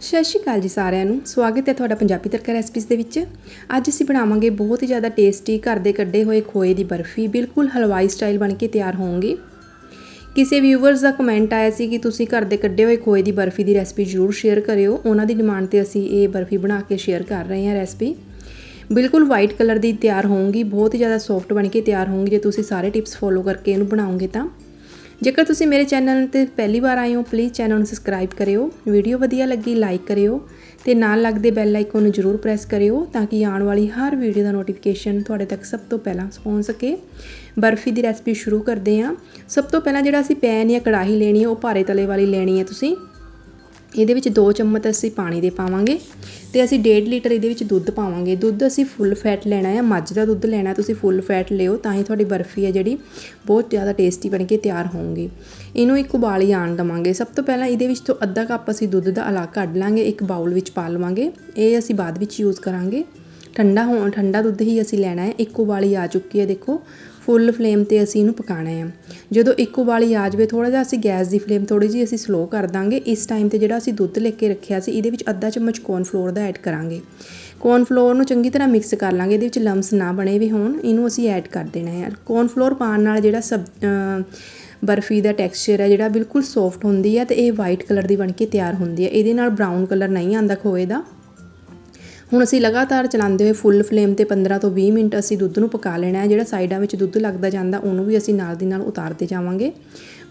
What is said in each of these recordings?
ਸਤਿ ਸ਼੍ਰੀ ਅਕਾਲ ਜੀ ਸਾਰਿਆਂ ਨੂੰ। ਸਵਾਗਤ ਹੈ ਤੁਹਾਡਾ ਪੰਜਾਬੀ ਤੜਕਾ ਰੈਸਪੀਜ਼ ਦੇ ਵਿੱਚ। ਅੱਜ ਅਸੀਂ ਬਣਾਵਾਂਗੇ ਬਹੁਤ ਹੀ ਜ਼ਿਆਦਾ ਟੇਸਟੀ ਘਰ ਦੇ ਕੱਢੇ ਹੋਏ ਖੋਏ ਦੀ ਬਰਫੀ। ਬਿਲਕੁਲ ਹਲਵਾਈ ਸਟਾਈਲ ਬਣ ਕੇ ਤਿਆਰ ਹੋਣਗੀ। ਕਿਸੇ ਵਿਊਵਰਸ ਦਾ ਕਮੈਂਟ ਆਇਆ ਸੀ ਕਿ ਤੁਸੀਂ ਘਰ ਦੇ ਕੱਢੇ ਹੋਏ ਖੋਏ ਦੀ ਬਰਫੀ ਦੀ ਰੈਸਪੀ ਜ਼ਰੂਰ ਸ਼ੇਅਰ ਕਰਿਓ। ਉਹਨਾਂ ਦੀ ਡਿਮਾਂਡ ਤੇ ਅਸੀਂ ਇਹ ਬਰਫੀ ਬਣਾ ਕੇ ਸ਼ੇਅਰ ਕਰ ਰਹੇ ਹਾਂ ਰੈਸਪੀ ਬਿਲਕੁਲ ਵਾਈਟ ਕਲਰ ਦੀ ਤਿਆਰ ਹੋਊਗੀ। ਬਹੁਤ ਹੀ ਜ਼ਿਆਦਾ ਸੌਫਟ ਬਣ ਕੇ ਤਿਆਰ ਹੋਊਗੀ। ਜੇ ਤੁਸੀਂ ਸਾਰੇ ਟਿਪਸ ਫੋਲੋ ਕਰਕੇ ਇਹਨੂੰ ਬਣਾਓਗੇ ਤਾਂ। ਜੇਕਰ ਤੁਸੀਂ ਮੇਰੇ ਚੈਨਲ ਤੇ ਪਹਿਲੀ ਵਾਰ ਆਏ ਹੋ ਪਲੀਜ਼ ਚੈਨਲ ਨੂੰ ਸਬਸਕ੍ਰਾਈਬ ਕਰਿਓ ਵੀਡੀਓ ਵਧੀਆ ਲੱਗੀ ਲਾਈਕ ਕਰਿਓ ਤੇ ਨਾਲ ਲੱਗਦੇ ਬੈਲ ਆਈਕਨ ਨੂੰ ਜ਼ਰੂਰ ਪ੍ਰੈਸ ਕਰਿਓ ਤਾਂ ਕਿ ਆਉਣ ਵਾਲੀ ਹਰ ਵੀਡੀਓ ਦਾ ਨੋਟੀਫਿਕੇਸ਼ਨ ਤੁਹਾਡੇ ਤੱਕ ਸਭ ਤੋਂ ਪਹਿਲਾਂ ਪਹੁੰਚ ਸਕੇ। ਬਰਫੀ ਦੀ ਰੈਸਪੀ ਸ਼ੁਰੂ ਕਰਦੇ ਹਾਂ। ਸਭ ਤੋਂ ਪਹਿਲਾਂ ਜਿਹੜਾ ਅਸੀਂ ਪੈਨ ਜਾਂ ਕੜਾਹੀ ਲੈਣੀ ਹੈ, ਉਹ ਭਾਰੇ ਤਲੇ ਵਾਲੀ ਲੈਣੀ ਹੈ ਤੁਸੀਂ। ਇਹਦੇ ਵਿੱਚ 2 ਚਮਚ ਅਸੀਂ ਪਾਣੀ ਦੇ ਪਾਵਾਂਗੇ ਤੇ ਅਸੀਂ 1.5 ਲੀਟਰ ਇਹਦੇ ਵਿੱਚ ਦੁੱਧ ਪਾਵਾਂਗੇ। ਦੁੱਧ ਅਸੀਂ ਫੁੱਲ ਫੈਟ ਲੈਣਾ ਹੈ, ਮੱਝ ਦਾ ਦੁੱਧ ਲੈਣਾ ਤੁਸੀਂ ਫੁੱਲ ਫੈਟ ਲਿਓ ਤਾਂ ਹੀ ਤੁਹਾਡੀ ਬਰਫੀ ਹੈ ਜਿਹੜੀ ਬਹੁਤ ਜ਼ਿਆਦਾ ਟੇਸਟੀ ਬਣ ਕੇ ਤਿਆਰ ਹੋਊਗੀ। ਇਹਨੂੰ ਇੱਕ ਉਬਾਲੀ ਆਣ ਦਵਾਂਗੇ। ਸਭ ਤੋਂ ਪਹਿਲਾਂ ਇਹਦੇ ਵਿੱਚ ਤੋਂ ਅੱਧਾ ਕੱਪ ਅਸੀਂ ਦੁੱਧ ਦਾ ਅਲੱਗ ਕੱਢ ਲਾਂਗੇ, ਇੱਕ ਬਾਉਲ ਵਿੱਚ ਪਾ ਲਵਾਂਗੇ। ਇਹ ਅਸੀਂ ਬਾਅਦ ਵਿੱਚ ਯੂਜ਼ ਕਰਾਂਗੇ। ਠੰਡਾ ਹੋਣ, ਠੰਡਾ ਦੁੱਧ ਹੀ ਅਸੀਂ ਲੈਣਾ ਹੈ। ਇੱਕ ਉਬਾਲੀ ਆ ਚੁੱਕੀ ਹੈ, ਦੇਖੋ। ਫੁੱਲ ਫਲੇਮ ਤੇ ਅਸੀਂ ਇਹਨੂੰ ਪਕਾਣਾ ਹੈ ਜਦੋਂ ਇੱਕ ਉਬਾਲੀ ਆ ਜਾਵੇ ਥੋੜਾ ਜਿਹਾ ਅਸੀਂ ਗੈਸ ਦੀ ਫਲੇਮ ਥੋੜੀ ਜਿਹੀ ਅਸੀਂ ਸਲੋ ਕਰ ਦਾਂਗੇ। ਇਸ ਟਾਈਮ ਤੇ ਜਿਹੜਾ ਅਸੀਂ ਦੁੱਧ ਲੈ ਕੇ ਰੱਖਿਆ ਸੀ, ਇਹਦੇ ਵਿੱਚ ਅੱਧਾ ਚਮਚ ਕੌਰਨ ਫਲੋਰ ਦਾ ਐਡ ਕਰਾਂਗੇ। ਕੌਰਨ ਫਲੋਰ ਨੂੰ ਚੰਗੀ ਤਰ੍ਹਾਂ ਮਿਕਸ ਕਰ ਲਾਂਗੇ, ਇਹਦੇ ਵਿੱਚ ਲੰਮਸ ਨਾ ਬਣੇ ਵੀ ਹੋਣ, ਇਹਨੂੰ ਅਸੀਂ ਐਡ ਕਰ ਦੇਣਾ ਹੈ। ਕੌਰਨ ਫਲੋਰ ਪਾਉਣ ਨਾਲ ਜਿਹੜਾ ਸਬ ਬਰਫੀ ਦਾ ਟੈਕਸਚਰ ਹੈ, ਜਿਹੜਾ ਬਿਲਕੁਲ ਸੌਫਟ ਹੁੰਦੀ ਹੈ ਤੇ ਇਹ ਵਾਈਟ ਕਲਰ ਦੀ ਬਣ ਕੇ ਤਿਆਰ ਹੁੰਦੀ ਹੈ। ਇਹਦੇ ਨਾਲ ਬਰਾਊਨ ਕਲਰ ਨਹੀਂ ਆਂਦਾ ਖੋਏ ਦਾ। ਹੁਣ ਅਸੀਂ ਲਗਾਤਾਰ ਚਲਾਉਂਦੇ ਹੋਏ ਫੁੱਲ ਫਲੇਮ ਤੇ 15 ਤੋਂ 20 ਮਿੰਟ ਅਸੀਂ ਦੁੱਧ ਨੂੰ ਪਕਾ ਲੈਣਾ ਹੈ। ਜਿਹੜਾ ਸਾਈਡਾਂ ਵਿੱਚ ਦੁੱਧ ਲੱਗਦਾ ਜਾਂਦਾ, ਉਹਨੂੰ ਵੀ ਅਸੀਂ ਨਾਲ ਦੀ ਨਾਲ ਉਤਾਰਦੇ ਜਾਵਾਂਗੇ।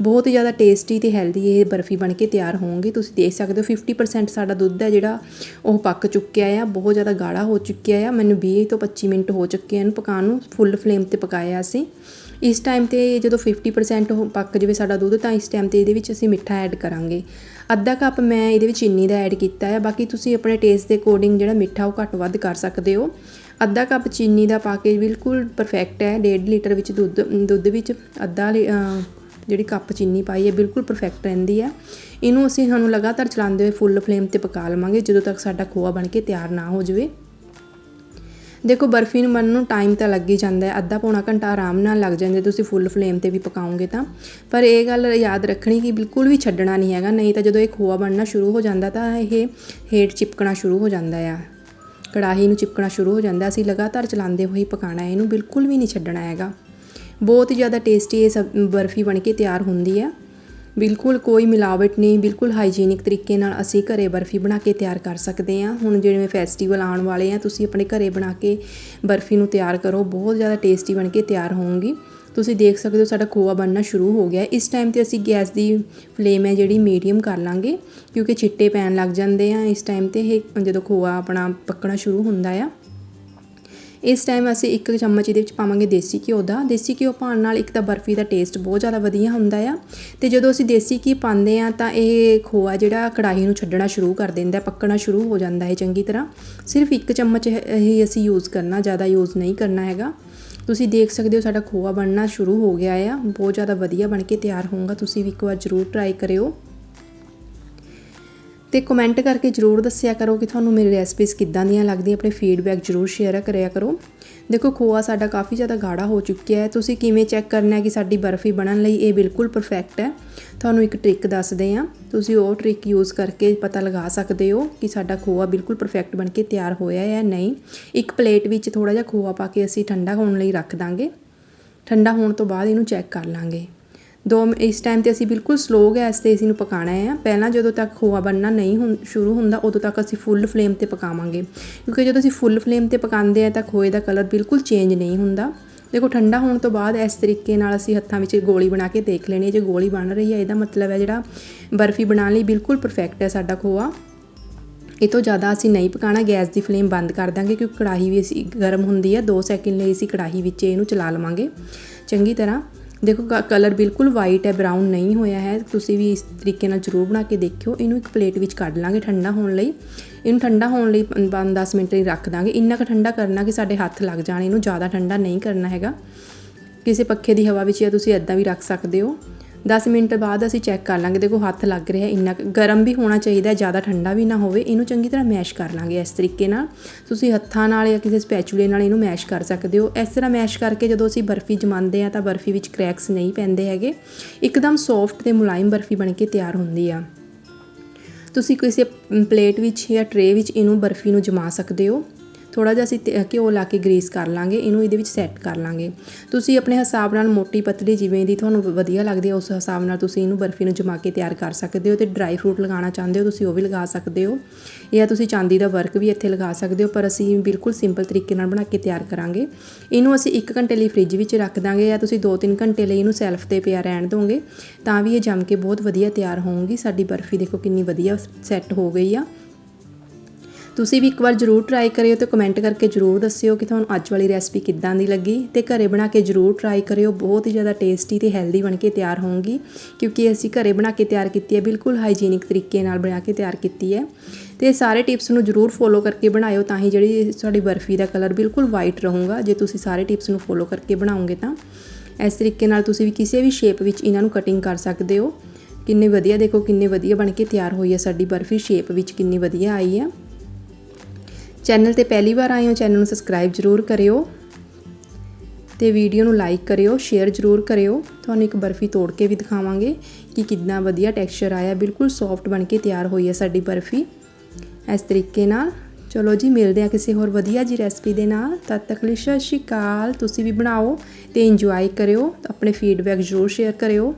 ਬਹੁਤ ਹੀ ਜ਼ਿਆਦਾ ਟੇਸਟੀ ਤੇ ਹੈਲਦੀ ਇਹ ਬਰਫੀ ਬਣ ਕੇ ਤਿਆਰ ਹੋਊਗੀ ਤੁਸੀਂ ਦੇਖ ਸਕਦੇ ਹੋ 50% ਸਾਡਾ ਦੁੱਧ ਹੈ ਜਿਹੜਾ ਉਹ ਪੱਕ ਚੁੱਕਿਆ ਆ, ਬਹੁਤ ਜ਼ਿਆਦਾ ਗਾੜਾ ਹੋ ਚੁੱਕਿਆ ਆ। ਮੈਨੂੰ 20 ਤੋਂ 25 ਮਿੰਟ ਹੋ ਚੁੱਕੇ ਹਨ ਪਕਾਉਣ ਨੂੰ ਫੁੱਲ ਫਲੇਮ ਤੇ ਪਕਾਇਆ ਅਸੀਂ। ਇਸ ਟਾਈਮ ਤੇ ਜਦੋਂ 50% ਉਹ ਪੱਕ ਜਾਵੇ ਸਾਡਾ ਦੁੱਧ, ਤਾਂ ਇਸ ਟਾਈਮ ਤੇ ਇਹਦੇ ਵਿੱਚ ਅਸੀਂ ਮਿੱਠਾ ਐਡ ਕਰਾਂਗੇ। ਅੱਧਾ ਕੱਪ ਮੈਂ ਇਹਦੇ ਵਿੱਚ ਚੀਨੀ ਦਾ ਐਡ ਕੀਤਾ ਹੈ ਬਾਕੀ ਤੁਸੀਂ ਆਪਣੇ ਟੇਸਟ ਦੇ ਅਕੋਰਡਿੰਗ ਜਿਹੜਾ ਮਿੱਠਾ ਉਹ ਘੱਟ ਵੱਧ ਕਰ ਸਕਦੇ ਹੋ। ਅੱਧਾ ਕੱਪ ਚੀਨੀ ਦਾ ਪਾ ਕੇ ਬਿਲਕੁਲ ਪਰਫੈਕਟ ਹੈ। 1.5 ਲੀਟਰ ਵਿੱਚ ਦੁੱਧ ਦੁੱਧ ਵਿੱਚ ਅੱਧਾ ਜਿਹੜੀ ਕੱਪ ਚੀਨੀ ਪਾਈ ਹੈ, ਬਿਲਕੁਲ ਪਰਫੈਕਟ ਰਹਿੰਦੀ ਹੈ। ਇਹਨੂੰ ਅਸੀਂ ਸਾਨੂੰ ਲਗਾਤਾਰ ਚਲਾਉਂਦੇ ਹੋਏ ਫੁੱਲ ਫਲੇਮ ਤੇ ਪਕਾ ਲਵਾਂਗੇ, ਜਦੋਂ ਤੱਕ ਸਾਡਾ ਖੋਆ ਬਣ ਕੇ ਤਿਆਰ ਨਾ ਹੋ ਜਾਵੇ। ਦੇਖੋ, ਬਰਫੀ ਨੂੰ ਬਣਨ ਨੂੰ ਟਾਈਮ ਤਾਂ ਲੱਗ ਹੀ ਜਾਂਦਾ ਹੈ। ਅੱਧਾ ਪੌਣਾ ਘੰਟਾ ਆਰਾਮ ਨਾਲ ਲੱਗ ਜਾਂਦਾ, ਤੁਸੀਂ ਫੁੱਲ ਫਲੇਮ ਤੇ ਵੀ ਪਕਾਉਂਗੇ ਤਾਂ। ਪਰ ਇਹ ਗੱਲ ਯਾਦ ਰੱਖਣੀ ਕਿ ਬਿਲਕੁਲ ਵੀ ਛੱਡਣਾ ਨਹੀਂ ਹੈਗਾ, ਨਹੀਂ ਤਾਂ ਜਦੋਂ ਇਹ ਖੋਆ ਬਣਨਾ ਸ਼ੁਰੂ ਹੋ ਜਾਂਦਾ ਤਾਂ ਇਹ ਹੇਠ ਚਿਪਕਣਾ ਸ਼ੁਰੂ ਹੋ ਜਾਂਦਾ ਆ। ਕੜਾਹੀ ਨੂੰ ਚਿਪਕਣਾ ਸ਼ੁਰੂ ਹੋ ਜਾਂਦਾ, ਅਸੀਂ ਲਗਾਤਾਰ ਚਲਾਉਂਦੇ ਹੋਏ ਪਕਾਣਾ ਇਹਨੂੰ ਬਿਲਕੁਲ ਵੀ ਨਹੀਂ ਛੱਡਣਾ ਹੈਗਾ। ਬਹੁਤ ਹੀ ਜ਼ਿਆਦਾ ਟੇਸਟੀ ਇਹ ਸਬ ਬਰਫੀ ਬਣ ਕੇ ਤਿਆਰ ਹੁੰਦੀ ਹੈ ਬਿਲਕੁਲ ਕੋਈ ਮਿਲਾਵਟ ਨਹੀਂ, ਬਿਲਕੁਲ ਹਾਈਜੀਨਿਕ ਤਰੀਕੇ ਨਾਲ ਅਸੀਂ ਘਰੇ ਬਰਫੀ ਬਣਾ ਕੇ ਤਿਆਰ ਕਰ ਸਕਦੇ ਹਾਂ। ਹੁਣ ਜਿਵੇਂ ਫੈਸਟੀਵਲ ਆਉਣ ਵਾਲੇ ਆ, ਤੁਸੀਂ ਆਪਣੇ ਘਰੇ ਬਣਾ ਕੇ ਬਰਫੀ ਨੂੰ ਤਿਆਰ ਕਰੋ, ਬਹੁਤ ਜ਼ਿਆਦਾ ਟੇਸਟੀ ਬਣ ਕੇ ਤਿਆਰ ਹੋਊਗੀ ਤੁਸੀਂ ਦੇਖ ਸਕਦੇ ਹੋ ਸਾਡਾ ਖੋਆ ਬਣਨਾ ਸ਼ੁਰੂ ਹੋ ਗਿਆ। ਇਸ ਟਾਈਮ ਤੇ ਅਸੀਂ ਗੈਸ ਦੀ ਫਲੇਮ ਹੈ ਜਿਹੜੀ ਮੀਡੀਅਮ ਕਰ ਲਾਂਗੇ, ਕਿਉਂਕਿ ਚਿੱਟੇ ਪੈਣ ਲੱਗ ਜਾਂਦੇ ਆ। ਇਸ ਟਾਈਮ ਤੇ ਇਹ ਜਦੋਂ ਖੋਆ ਆਪਣਾ ਪੱਕਣਾ ਸ਼ੁਰੂ ਹੁੰਦਾ ਆ ਇਸ ਟਾਈਮ ਅਸੀਂ ਇੱਕ ਚਮਚ ਇਹਦੇ ਵਿੱਚ ਪਾਵਾਂਗੇ ਦੇਸੀ ਘਿਓ ਦਾ। ਦੇਸੀ ਘਿਓ ਪਾਉਣ ਨਾਲ ਇੱਕ ਤਾਂ ਬਰਫੀ ਦਾ ਟੇਸਟ ਬਹੁਤ ਜ਼ਿਆਦਾ ਵਧੀਆ ਹੁੰਦਾ ਆ ਤੇ ਜਦੋਂ ਅਸੀਂ ਦੇਸੀ ਘੀ ਪਾਉਂਦੇ ਆ ਤਾਂ ਇਹ ਖੋਆ ਜਿਹੜਾ ਕੜਾਹੀ ਨੂੰ ਛੱਡਣਾ ਸ਼ੁਰੂ ਕਰ ਦਿੰਦਾ ਪੱਕਣਾ ਸ਼ੁਰੂ ਹੋ ਜਾਂਦਾ ਹੈ ਚੰਗੀ ਤਰ੍ਹਾਂ। ਸਿਰਫ ਇੱਕ ਚਮਚ ਇਹ ਅਸੀਂ ਯੂਜ਼ ਕਰਨਾ, ਜ਼ਿਆਦਾ ਯੂਜ਼ ਨਹੀਂ ਕਰਨਾ ਹੈਗਾ। ਤੁਸੀਂ ਦੇਖ ਸਕਦੇ ਹੋ ਸਾਡਾ ਖੋਆ ਬਣਨਾ ਸ਼ੁਰੂ ਹੋ ਗਿਆ ਆ। ਬਹੁਤ ਜ਼ਿਆਦਾ ਵਧੀਆ ਬਣ ਕੇ ਤਿਆਰ ਹੋਊਗਾ। ਤੁਸੀਂ ਵੀ ਇੱਕ ਵਾਰ ਜ਼ਰੂਰ ਟਰਾਈ ਕਰਿਓ। ਤੇ ਕਮੈਂਟ ਕਰਕੇ ਜਰੂਰ ਦੱਸਿਆ ਕਰੋ ਕਿ ਤੁਹਾਨੂੰ ਮੇਰੀ ਰੈਸਪੀਜ਼ ਕਿੱਦਾਂ ਦੀਆਂ ਲੱਗਦੀਆਂ, ਆਪਣੇ ਫੀਡਬੈਕ ਜਰੂਰ ਸ਼ੇਅਰ ਕਰਿਆ ਕਰੋ। ਦੇਖੋ, ਖੋਆ ਸਾਡਾ ਕਾਫੀ ਜ਼ਿਆਦਾ ਗਾੜਾ ਹੋ ਚੁੱਕਿਆ ਹੈ। ਤੁਸੀਂ ਕਿਵੇਂ ਚੈੱਕ ਕਰਨਾ ਹੈ ਕਿ ਸਾਡੀ ਬਰਫੀ ਬਣਨ ਲਈ ਇਹ ਬਿਲਕੁਲ ਪਰਫੈਕਟ ਹੈ? ਤੁਹਾਨੂੰ ਇੱਕ ਟ੍ਰਿਕ ਦੱਸਦੇ ਹਾਂ। ਤੁਸੀਂ ਉਹ ਟ੍ਰਿਕ ਯੂਜ਼ ਕਰਕੇ ਪਤਾ ਲਗਾ ਸਕਦੇ ਹੋ ਕਿ ਸਾਡਾ ਖੋਆ ਬਿਲਕੁਲ ਪਰਫੈਕਟ ਬਣ ਕੇ ਤਿਆਰ ਹੋਇਆ ਹੈ ਜਾਂ ਨਹੀਂ। ਇੱਕ ਪਲੇਟ ਵਿੱਚ ਥੋੜਾ ਜਿਹਾ ਖੋਆ ਪਾ ਕੇ ਅਸੀਂ ਠੰਡਾ ਹੋਣ ਲਈ ਰੱਖ ਦਾਂਗੇ। ਠੰਡਾ ਹੋਣ ਤੋਂ ਬਾਅਦ ਇਹਨੂੰ ਚੈੱਕ ਕਰ ਲਾਂਗੇ। ਦੋ ਇਸ ਟਾਈਮ ਤੇ ਅਸੀਂ ਬਿਲਕੁਲ ਸਲੋ ਗੈਸ ਤੇ ਇਸ ਨੂੰ ਪਕਾਣਾ ਹੈ। ਪਹਿਲਾਂ ਜਦੋਂ ਤੱਕ ਖੋਆ ਬਣਨਾ ਨਹੀਂ ਹੁੰ ਸ਼ੁਰੂ ਹੁੰਦਾ, ਉਦੋਂ ਤੱਕ ਅਸੀਂ ਫੁੱਲ ਫਲੇਮ ਤੇ ਪਕਾਵਾਂਗੇ। ਕਿਉਂਕਿ ਜਦੋਂ ਅਸੀਂ ਫੁੱਲ ਫਲੇਮ ਤੇ ਪਕਾਉਂਦੇ ਆ ਤਾਂ ਖੋਏ ਦਾ ਕਲਰ ਬਿਲਕੁਲ ਚੇਂਜ ਨਹੀਂ ਹੁੰਦਾ। ਦੇਖੋ, ਠੰਡਾ ਹੋਣ ਤੋਂ ਬਾਅਦ ਇਸ ਤਰੀਕੇ ਨਾਲ ਅਸੀਂ ਹੱਥਾਂ ਵਿੱਚ ਗੋਲੀ ਬਣਾ ਕੇ ਦੇਖ ਲੈਣੀ ਹੈ। ਜੇ ਗੋਲੀ ਬਣ ਰਹੀ ਹੈ, ਇਹਦਾ ਮਤਲਬ ਹੈ ਜਿਹੜਾ ਬਰਫੀ ਬਣਾਉਣ ਲਈ ਬਿਲਕੁਲ ਪਰਫੈਕਟ ਹੈ ਸਾਡਾ ਖੋਆ। ਇਹ ਤੋਂ ਜ਼ਿਆਦਾ ਅਸੀਂ ਨਹੀਂ ਪਕਾਣਾ ਗੈਸ ਦੀ ਫਲੇਮ ਬੰਦ ਕਰ ਦਾਂਗੇ ਕਿਉਂਕਿ ਕੜਾਹੀ ਵੀ ਅਸੀਂ ਗਰਮ ਹੁੰਦੀ ਹੈ। 2 ਸੈਕਿੰਡ ਲਈ ਅਸੀਂ ਕੜਾਹੀ ਵਿੱਚ ਇਹਨੂੰ ਚਲਾ ਲਵਾਂਗੇ। ਚੰਗੀ ਤਰ੍ਹਾਂ ਦੇਖੋ ਕਲਰ ਬਿਲਕੁਲ ਵਾਈਟ ਹੈ ਬਰਾਊਨ ਨਹੀਂ ਹੋਇਆ ਹੈ, ਤੁਸੀਂ ਵੀ ਇਸ ਤਰੀਕੇ ਨਾਲ ਜ਼ਰੂਰ ਬਣਾ ਕੇ ਦੇਖਿਓ। ਇਹਨੂੰ ਇੱਕ ਪਲੇਟ ਵਿੱਚ ਕੱਢ ਲਾਂਗੇ ਠੰਡਾ ਹੋਣ ਲਈ। ਇਹਨੂੰ ਠੰਡਾ ਹੋਣ ਲਈ 5-10 ਮਿੰਟ ਲਈ ਰੱਖ ਦਾਂਗੇ। ਇੰਨਾ ਕੁ ਠੰਡਾ ਕਰਨਾ ਕਿ ਸਾਡੇ ਹੱਥ ਲੱਗ ਜਾਣ। ਇਹਨੂੰ ਜ਼ਿਆਦਾ ਠੰਡਾ ਨਹੀਂ ਕਰਨਾ ਹੈਗਾ। ਕਿਸੇ ਪੱਖੇ ਦੀ ਹਵਾ ਵਿੱਚ ਜਾਂ ਤੁਸੀਂ ਐਦਾਂ ਵੀ ਰੱਖ ਸਕਦੇ ਹੋ। 10 ਮਿੰਟ ਬਾਅਦ ਅਸੀਂ ਚੈੱਕ ਕਰ ਲਾਂਗੇ। ਦੇਖੋ ਹੱਥ ਲੱਗ ਰਿਹਾ ਇੰਨਾ ਗਰਮ ਵੀ ਹੋਣਾ ਚਾਹੀਦਾ ਜ਼ਿਆਦਾ ਠੰਡਾ ਵੀ ਨਾ ਹੋਵੇ। ਇਹਨੂੰ ਚੰਗੀ ਤਰ੍ਹਾਂ ਮੈਸ਼ ਕਰ ਲਾਂਗੇ ਇਸ ਤਰੀਕੇ ਨਾਲ। ਤੁਸੀਂ ਹੱਥਾਂ ਨਾਲ ਜਾਂ ਕਿਸੇ ਸਪੈਚੂਲੇ ਨਾਲ ਇਹਨੂੰ ਮੈਸ਼ ਕਰ ਸਕਦੇ ਹੋ। ਇਸ ਤਰ੍ਹਾਂ ਮੈਸ਼ ਕਰਕੇ ਜਦੋਂ ਅਸੀਂ ਬਰਫੀ ਜਮਾਉਂਦੇ ਆ ਤਾਂ ਬਰਫੀ ਵਿੱਚ ਕਰੈਕਸ ਨਹੀਂ ਪੈਂਦੇ ਹੈਗੇ। ਇੱਕਦਮ ਸੌਫਟ ਤੇ ਮੁਲਾਇਮ ਬਰਫੀ ਬਣ ਕੇ ਤਿਆਰ ਹੁੰਦੀ ਆ। ਤੁਸੀਂ ਕਿਸੇ ਪਲੇਟ ਵਿੱਚ ਜਾਂ ਟਰੇ ਵਿੱਚ ਇਹਨੂੰ ਬਰਫੀ ਨੂੰ ਜਮਾ ਸਕਦੇ ਹੋ। ਥੋੜਾ ਜਿਹਾ ਅਸੀਂ ਘਿਓ ਲਾ ਕੇ ਗਰੀਸ ਕਰ ਲਾਂਗੇ, ਇਹਨੂੰ ਇਹਦੇ ਵਿੱਚ ਸੈੱਟ ਕਰ ਲਾਂਗੇ। ਤੁਸੀਂ ਆਪਣੇ ਹਿਸਾਬ ਨਾਲ ਮੋਟੀ ਪਤਲੀ ਜਿਵੇਂ ਦੀ ਤੁਹਾਨੂੰ ਵਧੀਆ ਲੱਗਦੀ ਹੈ ਉਸ ਹਿਸਾਬ ਨਾਲ ਤੁਸੀਂ ਇਹਨੂੰ ਬਰਫੀ ਨੂੰ ਜਮਾ ਕੇ ਤਿਆਰ ਕਰ ਸਕਦੇ ਹੋ ਤੇ ਡਰਾਈ ਫਰੂਟ ਲਗਾਉਣਾ ਚਾਹੁੰਦੇ ਹੋ, ਤੁਸੀਂ ਉਹ ਵੀ ਲਗਾ ਸਕਦੇ ਹੋ। ਜਾਂ ਤੁਸੀਂ ਚਾਂਦੀ ਦਾ ਵਰਕ ਵੀ ਇੱਥੇ ਲਗਾ ਸਕਦੇ ਹੋ, ਪਰ ਅਸੀਂ ਬਿਲਕੁਲ ਸਿੰਪਲ ਤਰੀਕੇ ਨਾਲ ਬਣਾ ਕੇ ਤਿਆਰ ਕਰਾਂਗੇ। ਇਹਨੂੰ ਅਸੀਂ 1 ਘੰਟੇ ਲਈ ਫ੍ਰਿਜ ਵਿੱਚ ਰੱਖ ਦਾਂਗੇ ਜਾਂ ਤੁਸੀਂ 2-3 ਘੰਟੇ ਲਈ ਇਹਨੂੰ ਸੈਲਫ ਤੇ ਪਿਆ ਰਹਿਣ ਦੋਗੇ, ਤਾਂ ਵੀ ਇਹ ਜੰਮ ਕੇ ਬਹੁਤ ਵਧੀਆ ਤਿਆਰ ਹੋਊਗੀ। ਸਾਡੀ ਬਰਫੀ ਦੇਖੋ ਕਿੰਨੀ ਵਧੀਆ ਸੈੱਟ ਹੋ ਗਈ ਆ। ਤੁਸੀਂ ਵੀ ਇੱਕ ਵਾਰ ਜ਼ਰੂਰ ਟਰਾਈ ਕਰਿਓ ਤੇ ਕਮੈਂਟ ਕਰਕੇ ਜ਼ਰੂਰ ਦੱਸਿਓ ਕਿ ਤੁਹਾਨੂੰ ਅੱਜ ਵਾਲੀ ਰੈਸਪੀ ਕਿੱਦਾਂ ਦੀ ਲੱਗੀ ਤੇ ਘਰੇ ਬਣਾ ਕੇ ਜ਼ਰੂਰ ਟਰਾਈ ਕਰਿਓ, ਬਹੁਤ ਹੀ ਜ਼ਿਆਦਾ ਟੇਸਟੀ ਤੇ ਹੈਲਦੀ ਬਣ ਕੇ ਤਿਆਰ ਹੋਊਗੀ ਕਿਉਂਕਿ ਅਸੀਂ ਘਰੇ ਬਣਾ ਕੇ ਤਿਆਰ ਕੀਤੀ ਹੈ, ਬਿਲਕੁਲ ਹਾਈਜੀਨਿਕ ਤਰੀਕੇ ਨਾਲ ਬਣਾ ਕੇ ਤਿਆਰ ਕੀਤੀ ਹੈ ਤੇ ਸਾਰੇ ਟਿਪਸ ਨੂੰ ਜ਼ਰੂਰ ਫੋਲੋ ਕਰਕੇ ਬਣਾਇਓ ਤਾਂ ਹੀ ਜਿਹੜੀ ਤੁਹਾਡੀ ਬਰਫੀ ਦਾ ਕਲਰ ਬਿਲਕੁਲ ਵਾਈਟ ਰਹੂਗਾ, ਜੇ ਤੁਸੀਂ ਸਾਰੇ ਟਿਪਸ ਨੂੰ ਫੋਲੋ ਕਰਕੇ ਬਣਾਓਗੇ ਤਾਂ। ਇਸ ਤਰੀਕੇ ਨਾਲ ਤੁਸੀਂ ਵੀ ਕਿਸੇ ਵੀ ਸ਼ੇਪ ਵਿੱਚ ਇਹਨਾਂ ਨੂੰ ਕਟਿੰਗ ਕਰ ਸਕਦੇ ਹੋ। ਕਿੰਨੇ ਵਧੀਆ ਦੇਖੋ, ਕਿੰਨੇ ਵਧੀਆ ਬਣ ਕੇ ਤਿਆਰ ਹੋਈ ਹੈ ਸਾਡੀ ਬਰਫੀ ਸ਼ੇਪ ਵਿੱਚ ਕਿੰਨੀ ਵਧੀਆ ਆਈ ਹੈ। ਚੈਨਲ ਤੇ ਪਹਿਲੀ ਵਾਰ ਆਏ ਹੋ, ਚੈਨਲ ਨੂੰ ਸਬਸਕ੍ਰਾਈਬ ਜ਼ਰੂਰ ਕਰਿਓ ਤੇ ਵੀਡੀਓ ਨੂੰ ਲਾਈਕ ਕਰਿਓ ਸ਼ੇਅਰ ਜ਼ਰੂਰ ਕਰਿਓ। ਤੁਹਾਨੂੰ ਇੱਕ ਬਰਫੀ ਤੋੜ ਕੇ ਵੀ ਦਿਖਾਵਾਂਗੇ ਕਿ ਕਿੰਨਾ ਵਧੀਆ ਟੈਕਸਚਰ ਆਇਆ। ਬਿਲਕੁਲ ਸੌਫਟ ਬਣ ਕੇ ਤਿਆਰ ਹੋਈ ਹੈ ਸਾਡੀ ਬਰਫੀ। ਇਸ ਤਰੀਕੇ ਨਾਲ। ਚਲੋ ਜੀ, ਮਿਲਦੇ ਆ ਕਿਸੇ ਹੋਰ ਵਧੀਆ ਜੀ ਰੈਸਪੀ ਦੇ ਨਾਲ। ਤਦ ਤੱਕ ਲਈ ਸਤਿ ਸ਼੍ਰੀ ਅਕਾਲ। ਤੁਸੀਂ ਵੀ ਬਣਾਓ ਤੇ ਇੰਜੋਏ ਕਰਿਓ। ਆਪਣੇ ਫੀਡਬੈਕ ਜ਼ਰੂਰ ਸ਼ੇਅਰ ਕਰਿਓ।